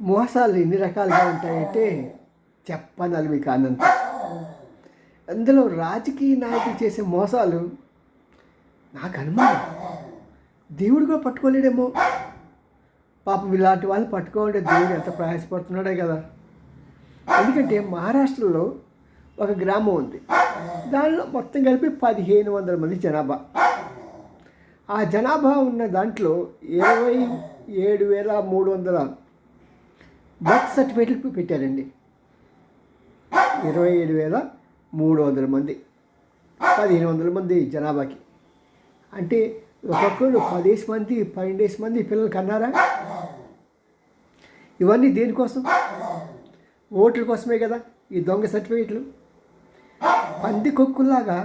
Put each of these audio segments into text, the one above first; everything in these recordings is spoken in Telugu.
మోసాలు ఎన్ని రకాలుగా ఉంటాయంటే చెప్పనలు మీకు అనంత అందులో రాజకీయ నాయకులు చేసే మోసాలు నాకు అనుమానం. దేవుడు కూడా పట్టుకోలేడేమో. పాపం ఇలాంటి వాళ్ళు పట్టుకోవాలంటే దేవుడు ఎంత ప్రయాసపడుతున్నాడే కదా. ఎందుకంటే మహారాష్ట్రలో ఒక గ్రామం ఉంది. దానిలో మొత్తం కలిపి పదిహేను వందల మంది జనాభా. ఆ జనాభా ఉన్న దాంట్లో ఇరవై ఏడు వేల మూడు వందల బర్త్ సర్టిఫికేట్లు పెట్టారండి. ఇరవై ఏడు వేల మూడు వందల మంది పదిహేను వందల మంది జనాభాకి. అంటే ఒక్కొక్కరు పదేసి మంది పన్నెండేసి మంది పిల్లలు కన్నారా? ఇవన్నీ దేనికోసం? ఓట్ల కోసమే కదా ఈ దొంగ సర్టిఫికేట్లు. పంది కొక్కుల్లాగా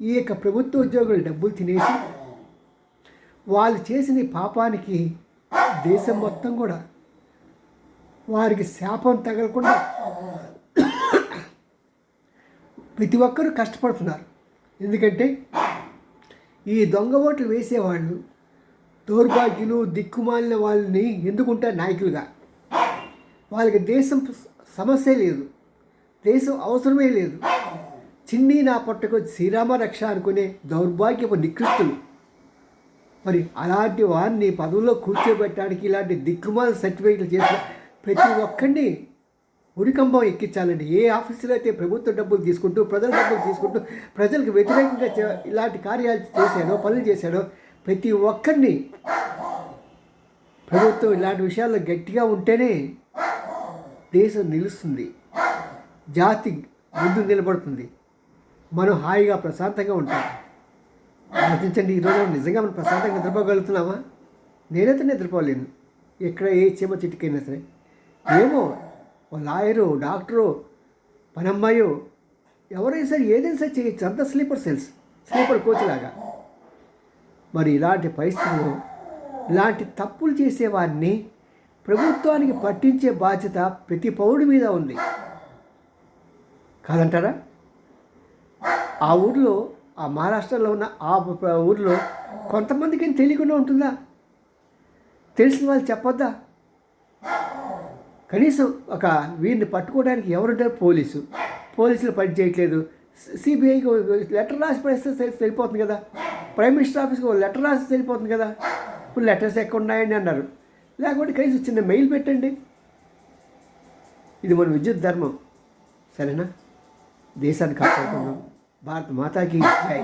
ఈ యొక్క ప్రభుత్వ ఉద్యోగులు డబ్బులు తినేసి వాళ్ళు చేసిన పాపానికి దేశం మొత్తం కూడా వారికి శాపం తగలకుండా ప్రతి ఒక్కరూ కష్టపడుతున్నారు. ఎందుకంటే ఈ దొంగ ఓట్లు వేసేవాళ్ళు దౌర్భాగ్యులు దిక్కుమాలిన వాళ్ళని ఎందుకుంటారు నాయకులుగా. వాళ్ళకి దేశం సమస్య లేదు దేశం అవసరమే లేదు. చిన్ని నా పొట్టకు శ్రీరామ రక్ష అనుకునే దౌర్భాగ్యపు నికృష్టులు. మరి అలాంటి వారిని పదవుల్లో కూర్చోబెట్టడానికి ఇలాంటి దిక్కుమాల సర్టిఫికేట్లు చేసిన ప్రతి ఒక్కరిని ఉరికంబం ఎక్కించాలండి. ఏ ఆఫీసులో అయితే ప్రభుత్వ డబ్బులు తీసుకుంటూ ప్రజల డబ్బులు తీసుకుంటూ ప్రజలకు వ్యతిరేకంగా చే- ఇలాంటి కార్యాలు చేశాడో పనులు చేశాడో ప్రతి ఒక్కరిని ప్రభుత్వం ఇలాంటి విషయాల్లో గట్టిగా ఉంటేనే దేశం నిలుస్తుంది. జాతి ముందు నిలబడుతుంది. మనం హాయిగా ప్రశాంతంగా ఉంటాం. ఆలోచించండి ఈరోజు నిజంగా మనం ప్రశాంతంగా నిద్రపోగలుగుతున్నామా? నేనైతే నిద్రపోలేను. ఎక్కడ ఏ చీమ చిటికైనా సరే. ఏమో? ఓ లాయరు డాక్టరు పనమ్మాయో ఎవరైనా సరే ఏదైనా సరే చేయొచ్చు. అంత స్లీపర్ సెల్స్ స్లీపర్ కోచ్ లాగా. మరి ఇలాంటి పరిస్థితుల్లో ఇలాంటి తప్పులు చేసేవారిని ప్రభుత్వానికి పట్టించే బాధ్యత ప్రతి పౌరుడి మీద ఉంది. కాదంటారా? ఆ ఊర్లో ఆ మహారాష్ట్రలో ఉన్న ఆ ఊర్లో కొంతమందికి తెలియకుండా ఉంటుందా? తెలిసిన వాళ్ళు చెప్పొద్దా? కనీసం ఒక వీరిని పట్టుకోవడానికి ఎవరుంటారు పోలీసు. పోలీసులు పని చేయట్లేదు. సిబిఐకి లెటర్ రాసి పడేస్తే సరిపోతుంది కదా? ప్రైమ్ మినిస్టర్ ఆఫీస్కి ఒక లెటర్ రాసి సరిపోతుంది కదా? ఇప్పుడు లెటర్స్ ఎక్కడ ఉన్నాయండి అన్నారు. లేకపోతే కనీసం చిన్న మెయిల్ పెట్టండి. ఇది మన విద్యుత్ ధర్మం. సరేనా? దేశాన్ని కాపాడుకుందాం. భారత మాతాకి జై.